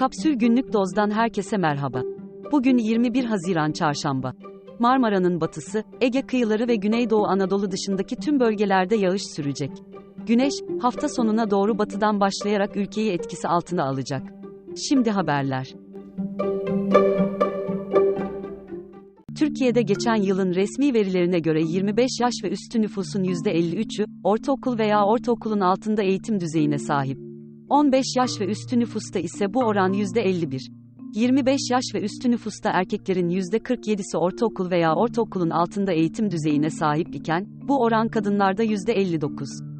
Kapsül Günlük Doz'dan herkese merhaba. Bugün 21 Haziran Çarşamba. Marmara'nın batısı, Ege kıyıları ve Güneydoğu Anadolu dışındaki tüm bölgelerde yağış sürecek. Güneş, hafta sonuna doğru batıdan başlayarak ülkeyi etkisi altına alacak. Şimdi haberler. Türkiye'de geçen yılın resmi verilerine göre 25 yaş ve üstü nüfusun %53'ü, ortaokul veya ortaokulun altında eğitim düzeyine sahip. 15 yaş ve üstü nüfusta ise bu oran %51. 25 yaş ve üstü nüfusta erkeklerin %47'si ortaokul veya ortaokulun altında eğitim düzeyine sahip iken, bu oran kadınlarda %59.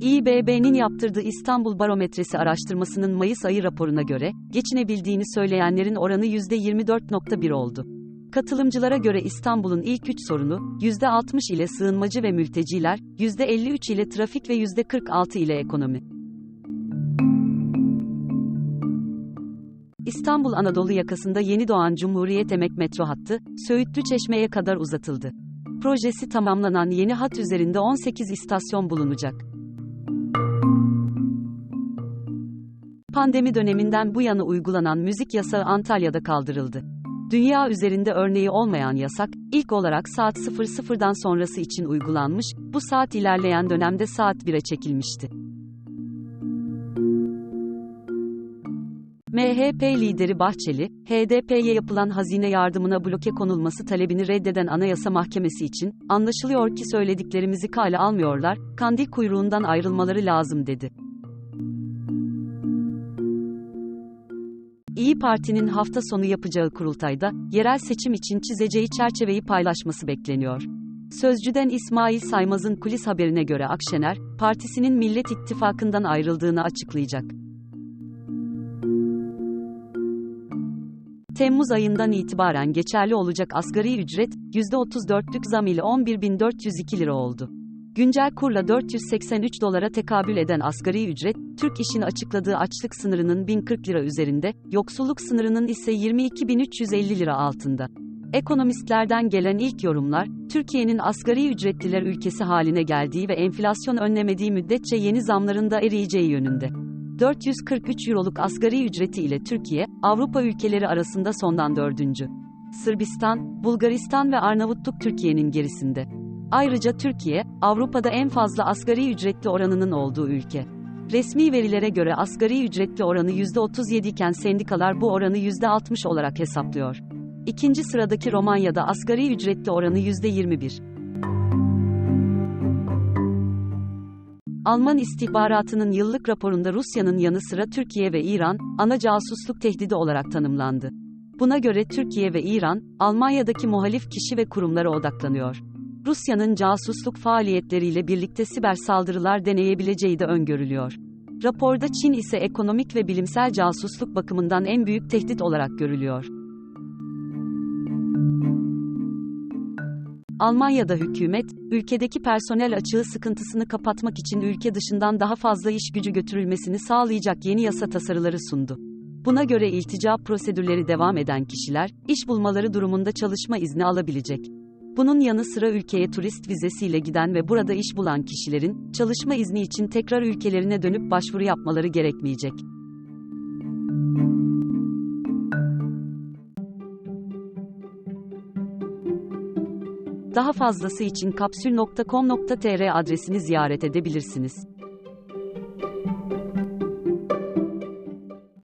İBB'nin yaptırdığı İstanbul Barometresi araştırmasının Mayıs ayı raporuna göre, geçinebildiğini söyleyenlerin oranı %24.1 oldu. Katılımcılara göre İstanbul'un ilk üç sorunu, %60 ile sığınmacı ve mülteciler, %53 ile trafik ve %46 ile ekonomi. İstanbul Anadolu yakasında yeni doğan Cumhuriyet Emek Metro hattı, Söğütlü Çeşme'ye kadar uzatıldı. Projesi tamamlanan yeni hat üzerinde 18 istasyon bulunacak. Pandemi döneminden bu yana uygulanan müzik yasağı Antalya'da kaldırıldı. Dünya üzerinde örneği olmayan yasak, ilk olarak saat 00'dan sonrası için uygulanmış, bu saat ilerleyen dönemde saat 1'e çekilmişti. MHP lideri Bahçeli, HDP'ye yapılan hazine yardımına bloke konulması talebini reddeden Anayasa Mahkemesi için, anlaşılıyor ki söylediklerimizi kale almıyorlar, kandil kuyruğundan ayrılmaları lazım dedi. İyi Parti'nin hafta sonu yapacağı kurultayda, yerel seçim için çizeceği çerçeveyi paylaşması bekleniyor. Sözcüden İsmail Saymaz'ın kulis haberine göre Akşener, partisinin Millet İttifakı'ndan ayrıldığını açıklayacak. Temmuz ayından itibaren geçerli olacak asgari ücret, %34'lük zam ile 11.402 lira oldu. Güncel kurla 483 dolara tekabül eden asgari ücret, Türk İş'in açıkladığı açlık sınırının 1040 lira üzerinde, yoksulluk sınırının ise 22.350 lira altında. Ekonomistlerden gelen ilk yorumlar, Türkiye'nin asgari ücretliler ülkesi haline geldiği ve enflasyon önlemediği müddetçe yeni zamların da eriyeceği yönünde. 443 euroluk asgari ücreti ile Türkiye, Avrupa ülkeleri arasında sondan dördüncü. Sırbistan, Bulgaristan ve Arnavutluk Türkiye'nin gerisinde. Ayrıca Türkiye, Avrupa'da en fazla asgari ücretli oranının olduğu ülke. Resmi verilere göre asgari ücretli oranı %37 iken sendikalar bu oranı %60 olarak hesaplıyor. İkinci sıradaki Romanya'da asgari ücretli oranı %21. Alman istihbaratının yıllık raporunda Rusya'nın yanı sıra Türkiye ve İran, ana casusluk tehdidi olarak tanımlandı. Buna göre Türkiye ve İran, Almanya'daki muhalif kişi ve kurumlara odaklanıyor. Rusya'nın casusluk faaliyetleriyle birlikte siber saldırılar deneyebileceği de öngörülüyor. Raporda Çin ise ekonomik ve bilimsel casusluk bakımından en büyük tehdit olarak görülüyor. Almanya'da hükümet, ülkedeki personel açığı sıkıntısını kapatmak için ülke dışından daha fazla iş gücü götürülmesini sağlayacak yeni yasa tasarıları sundu. Buna göre iltica prosedürleri devam eden kişiler, iş bulmaları durumunda çalışma izni alabilecek. Bunun yanı sıra ülkeye turist vizesiyle giden ve burada iş bulan kişilerin, çalışma izni için tekrar ülkelerine dönüp başvuru yapmaları gerekmeyecek. Daha fazlası için kapsül.com.tr adresini ziyaret edebilirsiniz.